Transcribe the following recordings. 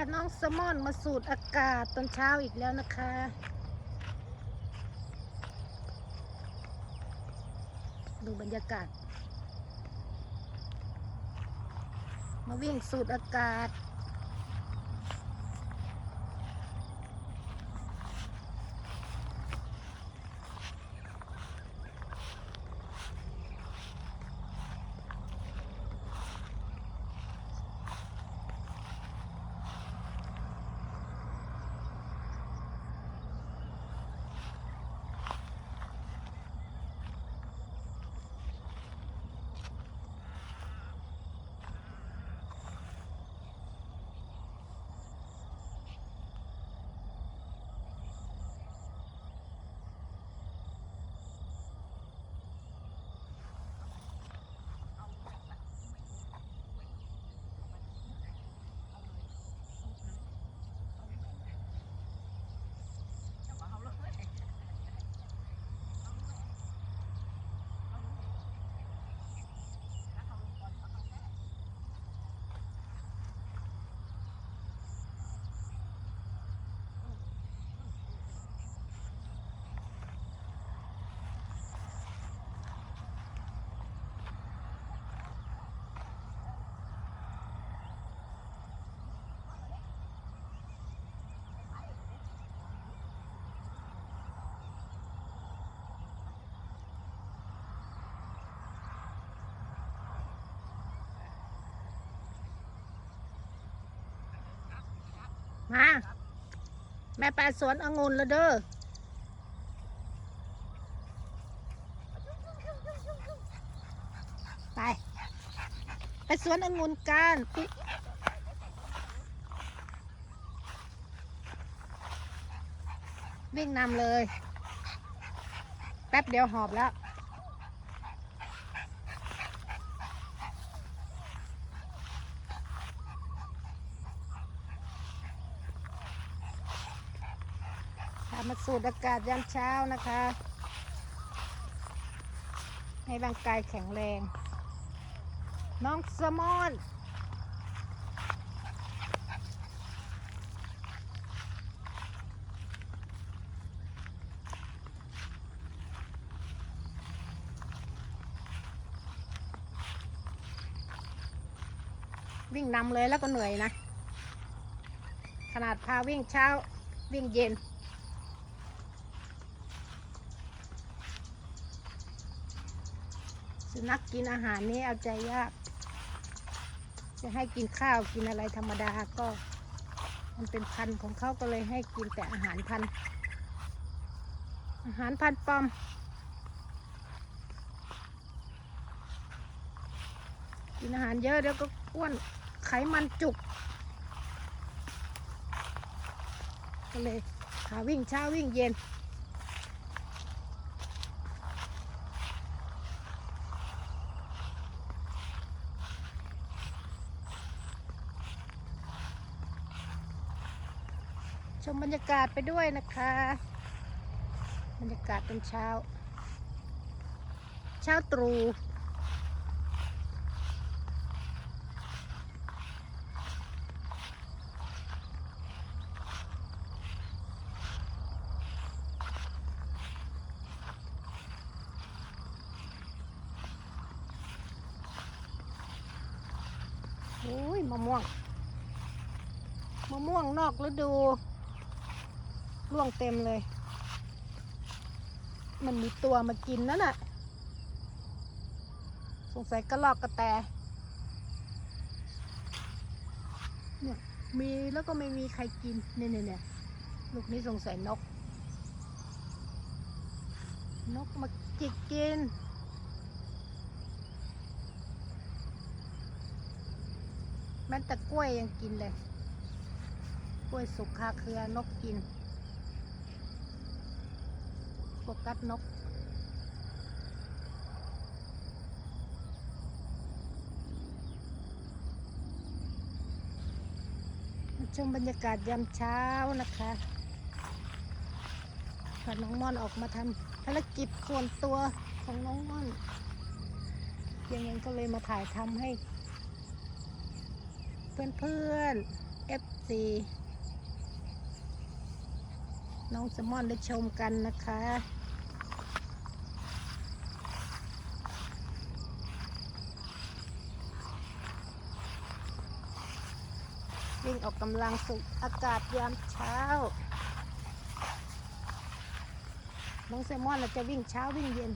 าน้องสมอนมาสูดอากาศตอนเช้าอีกแล้วนะคะ ดูบรรยากาศ มาวิ่งสูดอากาศ มาแม่ไปสวนองุ่นแล้วเด้อไป ไปสวนองุ่นกันวิ่งนำเลย แป๊บเดียวหอบแล้ว พามา สูดอากาศยามเช้านะคะ ให้ร่างกายแข็งแรง น้องสมอนวิ่งนำเลยแล้วก็เหนื่อยนะ ขนาดพาวิ่งเช้าวิ่งเย็น นัขกินอาหารนี้เอาใจยาก จะให้กินข้าวกินอะไรธรรมดาก็ มันเป็นพันธุ์ของเขาก็เลยให้กินแต่อาหารพันธุ์อาหารพันธุ์ปอม กินอาหารเยอะเดี๋ยวก็อ้วนไขมันจุก ก็เลยหาวิ่งเช้าวิ่งเย็น ชมบรรยากาศไปด้วยนะคะ บรรยากาศตอนเช้า เช้าตรู่โอ้ยมะม่วง มะม่วงนอกฤดู ร่วงเต็มเลย มันมีตัวมากินนั่นน่ะ สงสัยกระลอกกระแตเนี่ยมีแล้วก็ไม่มีใครกินเนี่ยเนี่ยเนี่ยลูกนี้สงสัยนก นกมาจิกกินแม้แต่กล้วยยังกินเลย กล้วยสุกคาเครือนกกิน โฟกัสนก ชมบรรยากาศยามเช้านะคะพาน้องม่อนออกมาทำภารกิจส่วนตัวของน้องม่อนยังยังก็เลยมาถ่ายทำให้ เพื่อนๆ FC น้องสมอนได้ชมกันนะคะ วิ่งออกกำลังสุขอากาศยามเช้า น้องแซลมอนเราจะวิ่งเช้าวิ่งเย็น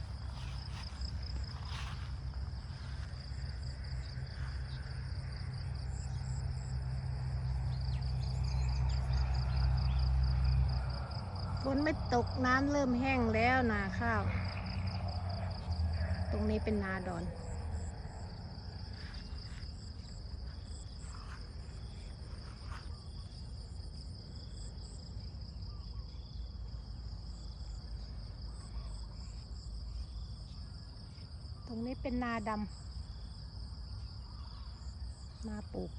ฝนไม่ตกน้ำเริ่มแห้งแล้วนาข้าว ตรงนี้เป็นนาดอน ตรงนี้เป็นนาดำนาปลูก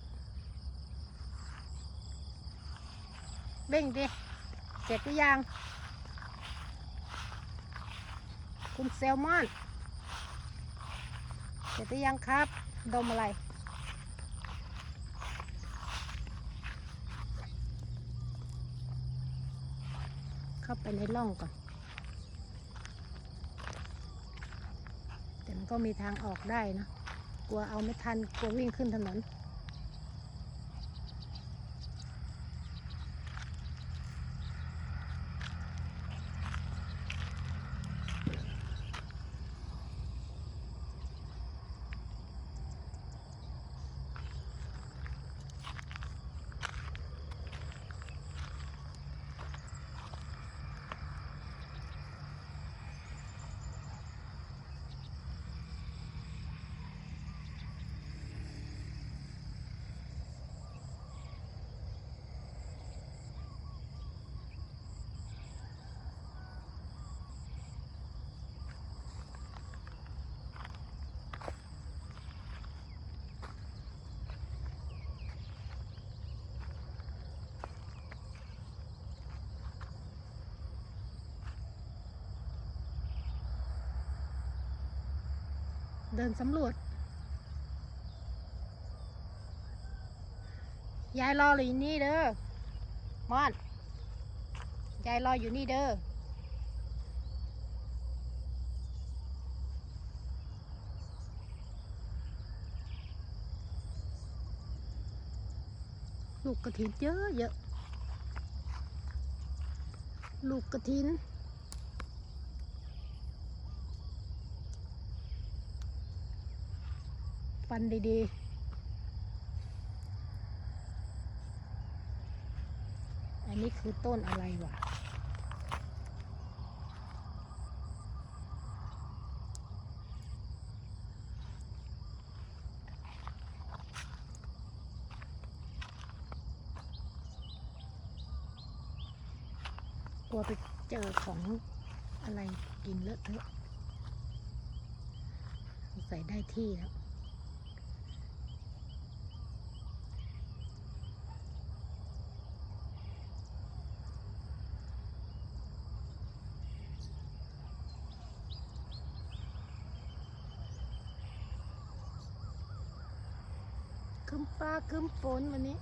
เบ่งดิ สร็จหรือยัง คุณแซลมอน เสร็จหรือยังครับ ดมอะไร เข้าไปในร่องก่อน แต่มันก็มีทางออกได้นะ กลัวเอาไม่ทัน กลัววิ่งขึ้นถนน เดินสำรวจ ยายรออยู่นี่เด้อมอน ยายรออยู่นี่เด้อลูกกระถินเยอะเยอะ ลูกกระถิน ฟันดี ๆ อันนี้คือต้นอะไรวะกลัวไปเจอของอะไรกินเลอะเทอะสงสัยได้ที่แล้ว คึมฟ้าคึมฝนวันนี้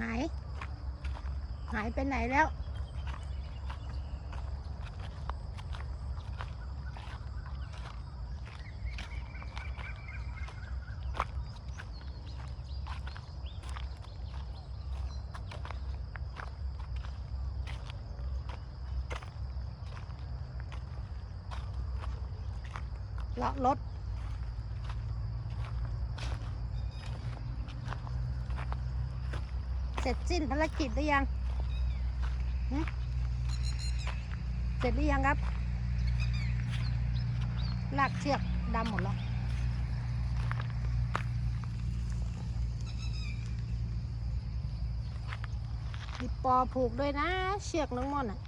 หาย หายไปไหนแล้ว เลาะรถ สร็จสิ้นภารกิจหรือยัง เสร็จหรือยังครับ ลากเชือกดำหมดแล้วมีปอผูกด้วยนะ เชือกน้องม่อนอะ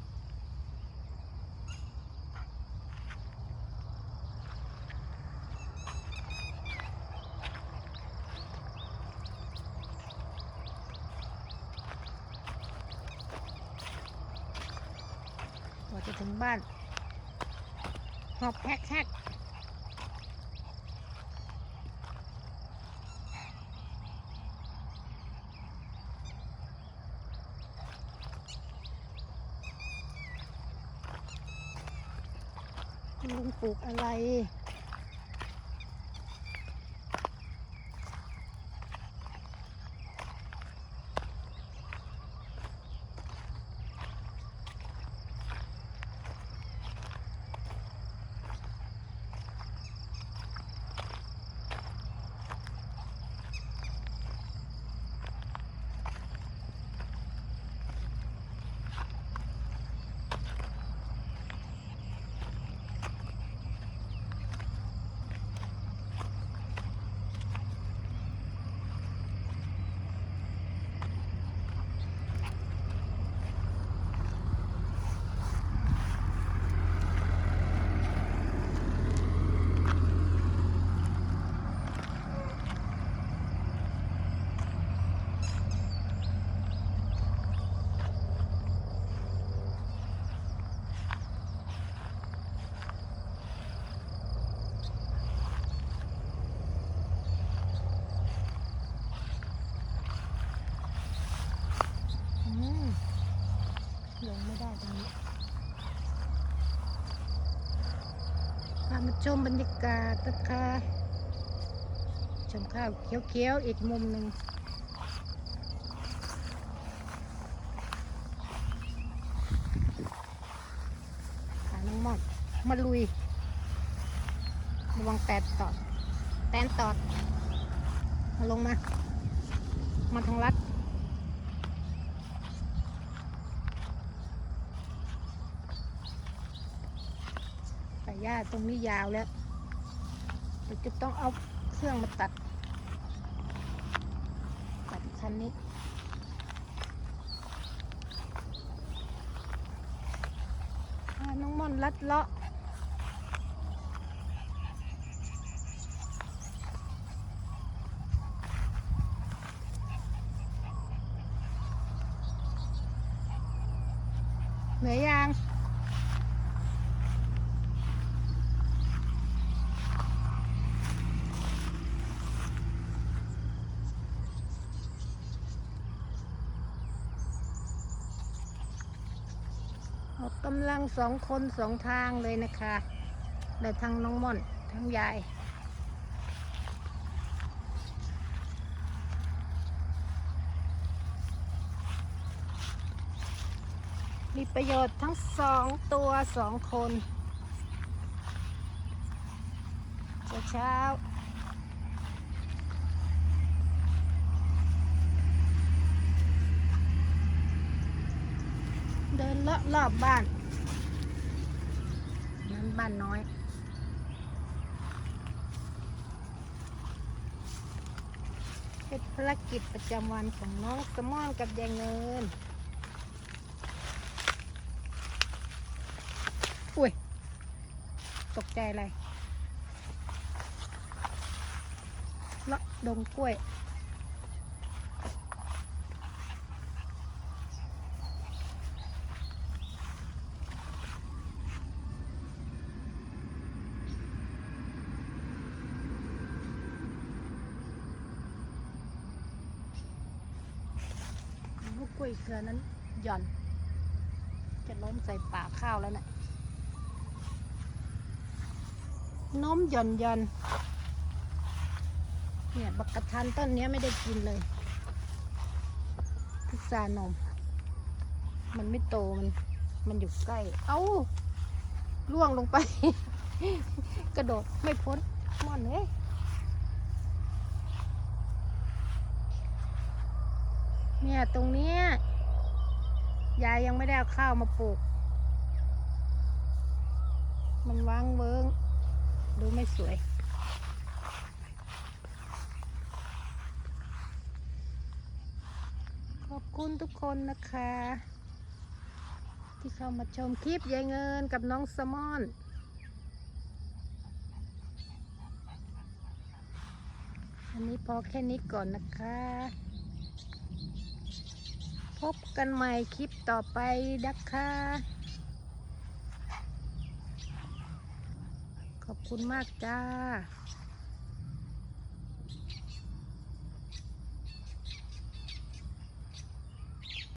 กว่าจะถึงบ้าน หอบแฮกแฮก ลุงปลูกอะไร ชมบรรยากาศนะคะชมข้าวเขียวๆอีกมุมหนึ่งหาน้องมอดมาลุยระวังแตนตอด แตนตอด มาลงมา มาทางลัด แต่หญ้าตรงนี้ยาวแล้วเดี๋ยวจะต้องเอาเครื่องมาตัด ตัดคันนี้น้องม่อนลัดเลาะ เหนื่อยยัง ออ กกำลังสองคนสองทางเลยนะคะได้ทั้งน้องม่อนทั้งยายมีประโยชน์ทั้งสองตัวสองคนเช้าเช้า เดินเลาะรอบบ้านนั้นบ้านน้อย เป็นภารกิจประจำวันของน้องสมอนกับยายเงิน อุ้ย ตกใจอะไรเลาะดงกล้วย ลู กล้วยเครือนั้นหย่อน จะล้มใส่ปากข้าวแล้วนะ่ะน้มหย่อนหย่อนเนี่ยบักกระทันต้นนี้ไม่ได้กินเลยพุทรานม มันไม่โตมัน มันอยู่ใกล้ เอ้าล่วงลงไป กระโดดไม่พ้นม่อนเอ้ย เนี่ยตรงเนี้ยยายยังไม่ได้เอาข้าวมาปลูก มันวางเวิงดูไม่สวย ขอบคุณทุกคนนะคะ ที่เข้ามาชมคลิปยายเงินกับน้องสมอนอันนี้พอแค่นี้ก่อนนะคะ พบกันใหม่คลิปต่อไปนะคะขอบคุณมากจ้า